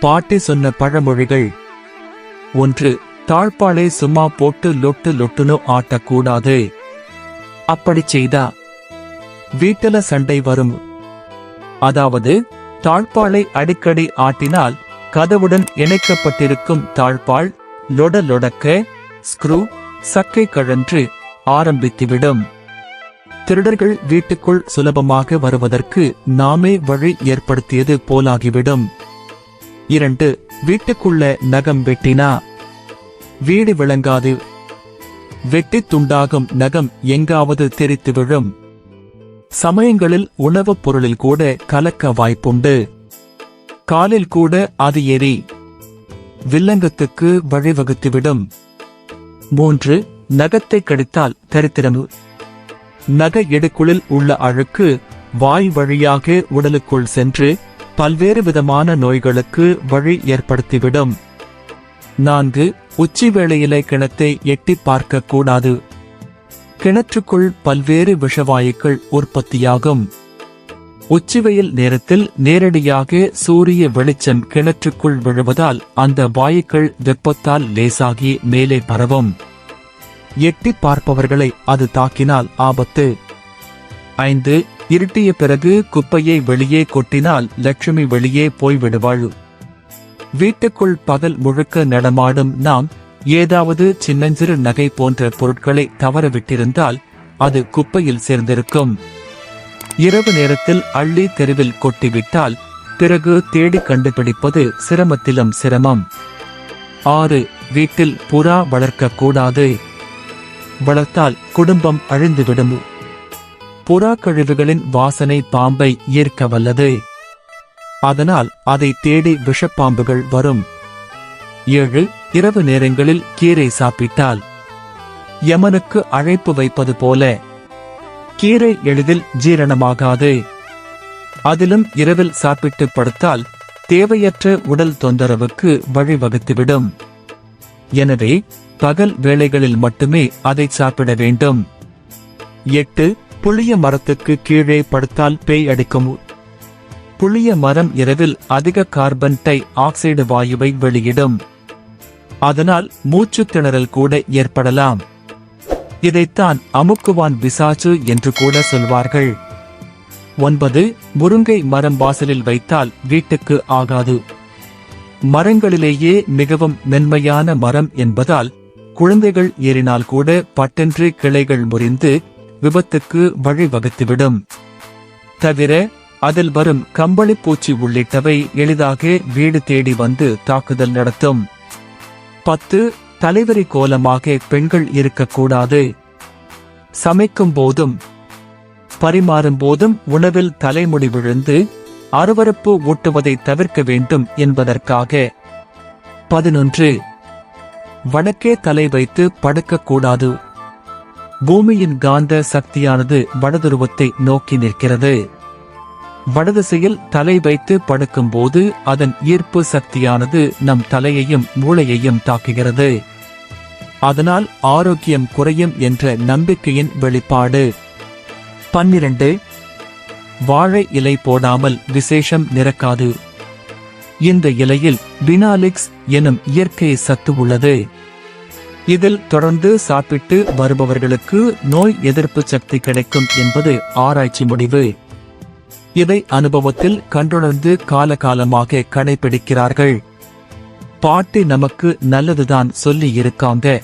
பாட்டி சொன்ன பழமொழிகள். ஒன்று தாழ்பாலை சும்மா போட்டு லொட்டு லொட்டுன்னு ஆட்டக்கூடாது. அப்படி செய்தா? வீட்டுல சண்டை வரும். அதாவது தாழ்பாலை அடிக்கடி ஆட்டினால் கதவுடன் இணைக்கப்பட்டிருக்கும் தாழ்பால் லொட லொடக்க ஸ்க்ரூ சக்கை கழன்று ஆரம்பித்துவிடும். திருடர்கள் வீட்டுக்குள் சுலபமாக வருவதற்கு நாமே வழி ஏற்படுத்தியது போலாகிவிடும். இரண்டு வீட்டுக்குள்ள நகம் வெட்டினா? வீடு விளங்காது. வெட்டி துண்டாகும் நகம் எங்காவது தெரித்து விழும். சமயங்களில் உணவுப் பொருளில் கூட கலக்க வாய்ப்புண்டு. காலில் கூட அது எரி வில்லங்கத்துக்கு வழிவகுத்துவிடும் மூன்று நகத்தை கடித்தால் தரித்திரம். நக எடுக்குளில் உள்ள அழுக்கு வாய் வழியாக உடலுக்குள் சென்று பல்வேறு விதமான நோய்களுக்கு வழி ஏற்படுத்திவிடும். நான்கு உச்சி வேளையிலே கிணத்தை எட்டி பார்க்க கூடாது கிணற்றுக்குள் பல்வேறு விஷவாயுக்கள் உற்பத்தியாகும். உச்சிவெயில் நேரத்தில் நேரடியாக சூரிய வெளிச்சம் கிணற்றுக்குள் விழுவதால் அந்த வாயுக்கள் வெப்பத்தால் லேசாகி மேலே பரவும். எட்டி பார்ப்பவர்களை அது தாக்கினால் ஆபத்து. ஐந்து இருட்டிய பிறகு குப்பையை வெளியே கொட்டினால் லட்சுமி வெளியே போய்விடுவாள். வீட்டுக்குள் பகல் முழுக்க நடமாடும் நாம் ஏதாவது சின்னஞ்சிறு நகை போன்ற பொருட்களை தவறவிட்டிருந்தால் அது குப்பையில் சேர்ந்திருக்கும். இரவு நேரத்தில் அள்ளி தெருவில் கொட்டிவிட்டால் பிறகு தேடி கண்டுபிடிப்பது சிரமத்திலும் சிரமம். ஆறு வீட்டில் புறா வளர்க்கக்கூடாது வளர்த்தால் குடும்பம் அழிந்துவிடும். புறா கழிவுகளின் வாசனை பாம்பை ஈர்க்க வல்லது. அதனால் அதை தேடி விஷப்பாம்புகள் வரும். ஏழு இரவு நேரங்களில் கீரை சாப்பிட்டால். யமனுக்கு அழைப்பு வைப்பது போல. கீரை எளிதில் ஜீரணமாகாது. அதிலும் இரவில் சாப்பிட்டு படுத்தால் தேவையற்ற உடல் தொந்தரவுக்கு வழிவகுத்துவிடும். எனவே பகல் வேளைகளில் மட்டுமே அதை சாப்பிட வேண்டும். எட்டு புளிய மரத்துக்கு கீழே படுத்தால் பேய் அடிக்கும். புளிய மரம் இரவில் அதிக கார்பன் டை ஆக்சைடு வாயுவை வெளியிடும். அதனால் மூச்சு திணறல் கூட ஏற்படலாம். இதைத்தான் அமுக்குவான் விசாச்சு என்று கூட சொல்வார்கள். ஒன்பது முருங்கை மரம் வாசலில் வைத்தால் வீட்டுக்கு ஆகாது. மரங்களிலேயே மிகவும் மென்மையான மரம் என்பதால் குழந்தைகள் ஏறினால் கூட பட்டென்று கிளைகள் முறிந்து விபத்துக்கு வழிவகுத்துவிடும் தவிர அதில் வரும் கம்பளிப்பூச்சி உள்ளிட்டவை எளிதாக வீடு தேடி வந்து தாக்குதல் நடத்தும். பத்து தலைவரி கோலமாக பெண்கள் இருக்கக்கூடாது. சமைக்கும் போதும் பரிமாறும் போதும் உணவில் தலைமுடி விழுந்து அருவருப்பு ஊட்டுவதை தவிர்க்க வேண்டும் என்பதற்காக. பதினொன்று வடக்கே தலை வைத்து படுக்கக்கூடாது. பூமியின் காந்த சக்தியானது வடதுருவத்தை நோக்கி நிற்கிறது. வடதிசையில் தலை வைத்து படுக்கும்போது அதன் ஈர்ப்பு சக்தியானது நம் தலையையும் மூளையையும் தாக்குகிறது. அதனால் ஆரோக்கியம் குறையும் என்ற நம்பிக்கையின் வெளிப்பாடு. பன்னிரண்டு. வாழை இலை போடாமல் விசேஷம் நிரக்காது இந்த இலையில் பினாலிக்ஸ் எனும் இயற்கை சத்து உள்ளது. இதில் தொடர்ந்து சாப்பிட்டு வருபவர்களுக்கு நோய் எதிர்ப்பு சக்தி கிடைக்கும் என்பது ஆராய்ச்சி முடிவு. இதை அனுபவத்தில் கண்டுணர்ந்து காலகாலமாக கடைபிடிக்கிறார்கள். பாட்டி நமக்கு நல்லதுதான் சொல்லி இருக்காங்க.